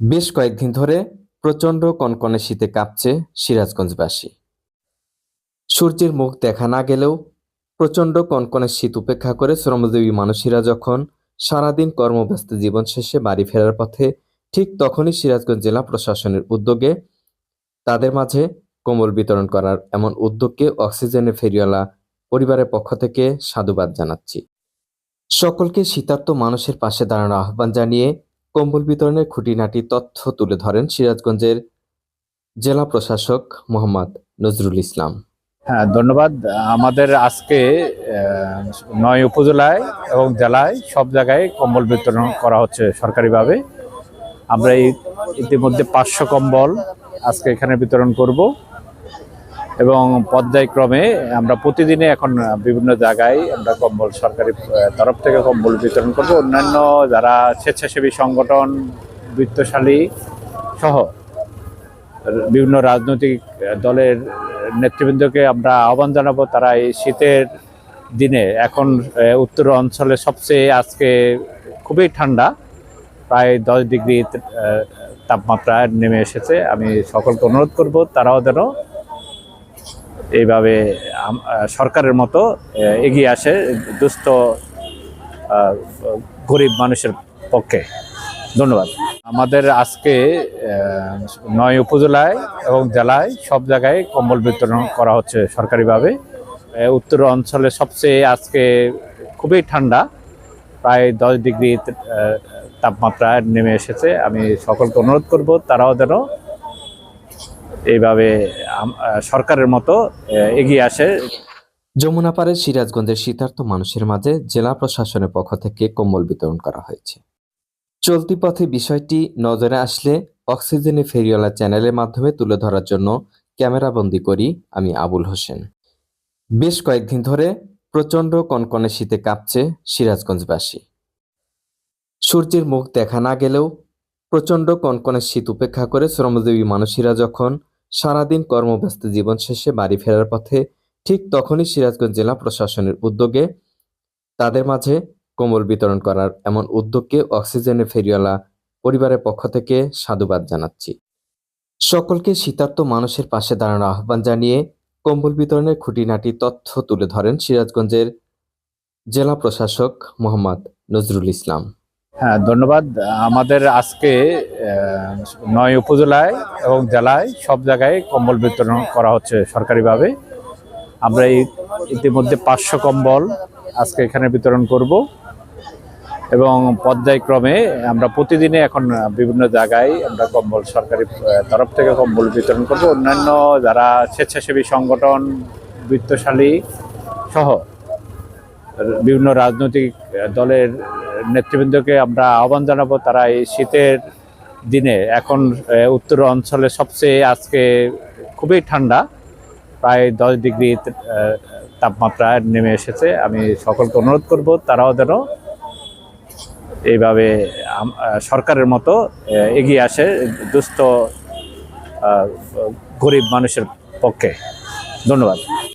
বেশ কয়েকদিন ধরে প্রচণ্ড কনকনে শীতে কাঁপছে সিরাজগঞ্জবাসী। সূর্যের মুখ দেখা না গেলেও প্রচণ্ড কনকনে শীত উপেক্ষা করে শ্রমজীবী মানুষেরা যখন সারাদিন কর্মব্যস্ত জীবন শেষে বাড়ি ফেরার পথে ঠিক তখনই সিরাজগঞ্জ জেলা প্রশাসনের উদ্যোগে তাদের মাঝে কম্বল বিতরণ করার এমন উদ্যোগকে অক্সিজেনে ফেরিওয়ালা পরিবারের পক্ষ থেকে সাধুবাদ জানাচ্ছি। সকলকে শীতার্ত মানুষের পাশে দাঁড়ানোর আহ্বান জানিয়ে কম্বল বিতরণের খুঁটিনাটি তথ্য তুলে ধরেন সিরাজগঞ্জের জেলা প্রশাসক মোহাম্মদ নজরুল ইসলাম। হ্যাঁ ধন্যবাদ। আমাদের আজকে নয় উপজেলায় এবং জেলায় সব জায়গায় কম্বল বিতরণ করা হচ্ছে সরকারিভাবে। আমরা ইতিমধ্যে পাঁচশো কম্বল আজকে এখানে বিতরণ করব। এবং পর্যায়ক্রমে আমরা প্রতিদিনে এখন বিভিন্ন জায়গায় আমরা কম্বল সরকারি তরফ থেকে কম্বল বিতরণ করব। অন্যান্য যারা স্বেচ্ছাসেবী সংগঠন, বৃত্তশালী সহ বিভিন্ন রাজনৈতিক দলের নেতৃবৃন্দকে আমরা আহ্বান জানাব। তারা এই শীতের দিনে এখন উত্তর অঞ্চলে সবচেয়ে আজকে খুবই ঠান্ডা, প্রায় দশ ডিগ্রি তাপমাত্রা নেমে এসেছে। আমি সকলকে অনুরোধ করব, তারাও যেন এইভাবে সরকারের মতো এগিয়ে আসে দুস্থ গরিব মানুষের পক্ষে। ধন্যবাদ। আমাদের আজকে নয় উপজেলায় এবং জেলায় সব জায়গায় কম্বল বিতরণ করা হচ্ছে সরকারিভাবে। উত্তর অঞ্চলে সবচেয়ে আজকে খুবই ঠান্ডা, প্রায় দশ ডিগ্রি তাপমাত্রা নেমে এসেছে। আমি সকলকে অনুরোধ করব, তারাও যেন এইভাবে সরকারের মতো এগিয়ে আসে। যমুনা পাড়ের সিরাজগঞ্জের শীতার্ত মানুষের মাঝে জেলা প্রশাসনের পক্ষ থেকে কম্বল বিতরণ করা হয়েছে। চলতি পথে বিষয়টি নজরে আসলে অক্সিজেনের ফেরিওয়ালা চ্যানেলের মাধ্যমে তুলে ধরার জন্য ক্যামেরাবন্দি করি আমি আবুল হোসেন। বেশ কয়েকদিন ধরে প্রচণ্ড কনকনে শীতে কাঁপছে সিরাজগঞ্জবাসী। সূর্যের মুখ দেখা না গেলেও প্রচণ্ড কনকনে শীত উপেক্ষা করে শ্রমজীবী মানুষেরা যখন সারাদিন কর্মব্যস্ত জীবন শেষে বাড়ি ফেরার পথে ঠিক তখনই সিরাজগঞ্জ জেলা প্রশাসনের উদ্যোগে তাদের মাঝে কম্বল বিতরণ করার এমন উদ্যোগকে অক্সিজেনে ফেরিওয়ালা পরিবারের পক্ষ থেকে সাধুবাদ জানাচ্ছি। সকলকে শীতার্ত মানুষের পাশে দাঁড়ানোর আহ্বান জানিয়ে কম্বল বিতরণের খুঁটিনাটি তথ্য তুলে ধরেন সিরাজগঞ্জের জেলা প্রশাসক মোহাম্মদ নজরুল ইসলাম। হ্যাঁ ধন্যবাদ। আমাদের আজকে নয় উপজেলায় এবং জেলায় সব জায়গায় কম্বল বিতরণ করা হচ্ছে সরকারিভাবে। আমরা ইতিমধ্যে পাঁচশো কম্বল আজকে এখানে বিতরণ করব এবং পর্যায়ক্রমে আমরা প্রতিদিনে এখন বিভিন্ন জায়গায় আমরা কম্বল সরকারি তরফ থেকে কম্বল বিতরণ করব। অন্যান্য যারা স্বেচ্ছাসেবী সংগঠন, বৃত্তশালী সহ বিভিন্ন রাজনৈতিক দলের নেতৃবৃন্দকে আমরা আহ্বান জানাব। তারা এই শীতের দিনে এখন উত্তর অঞ্চলে সবচেয়ে আজকে খুবই ঠান্ডা, প্রায় দশ ডিগ্রি তাপমাত্রা নেমে এসেছে। আমি সকলকে অনুরোধ করব, তারাও যেন এইভাবে সরকারের মতো এগিয়ে আসে, দুস্থ গরিব মানুষের পক্ষে। ধন্যবাদ।